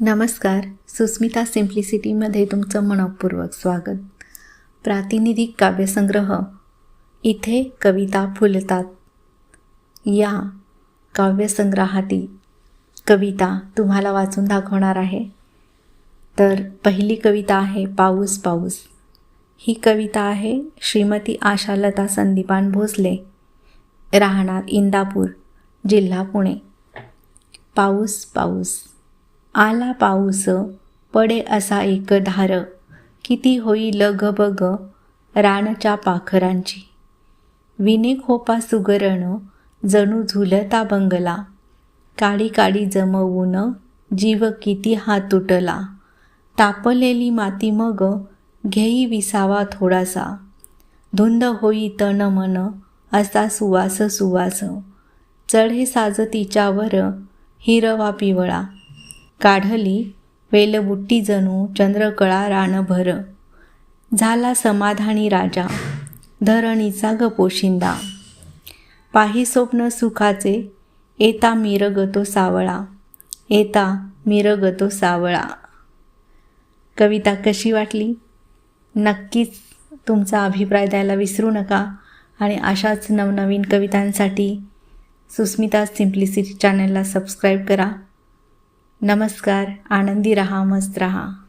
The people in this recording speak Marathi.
नमस्कार सुस्मिता सिम्प्लिसिटीमध्ये तुमचं मनपूर्वक स्वागत. प्रातिनिधिक काव्यसंग्रह इथे कविता फुलतात. या काव्यसंग्रहातील कविता तुम्हाला वाचून दाखवणार आहे. तर पहिली कविता आहे पाऊस पाऊस. ही कविता आहे श्रीमती आशालता संदीपान भोसले. राहणार इंदापूर जिल्हा पुणे. पाऊस पाऊस. आला पाऊस पडे असा एक धार. किती होई लग रानच्या पाखरांची. विने खोपा सुगरण जणू झुलता बंगला. काडी काडी जमवून जीव किती हा तुटला. तापलेली माती मग घेई विसावा थोडासा. धुंद होई तन मन असा सुवास सुवास. चढे साज तिच्यावर हिरवा पिवळा. काढली वेलबुट्टी जणू चंद्रकळा रानभर. झाला समाधानी राजा धरणीचा ग पोशिंदा पाही स्वप्न सुखाचे येता मिरगतो सावळा येता मिरगतो सावळा. कविता कशी वाटली? नक्कीच तुमचा अभिप्राय द्यायला विसरू नका आणि अशाच नवनवीन कवितांसाठी सुस्मिता सिम्प्लिसिटी चॅनलला सबस्क्राईब करा. नमस्कार आनंदी रहा मस्त रहा.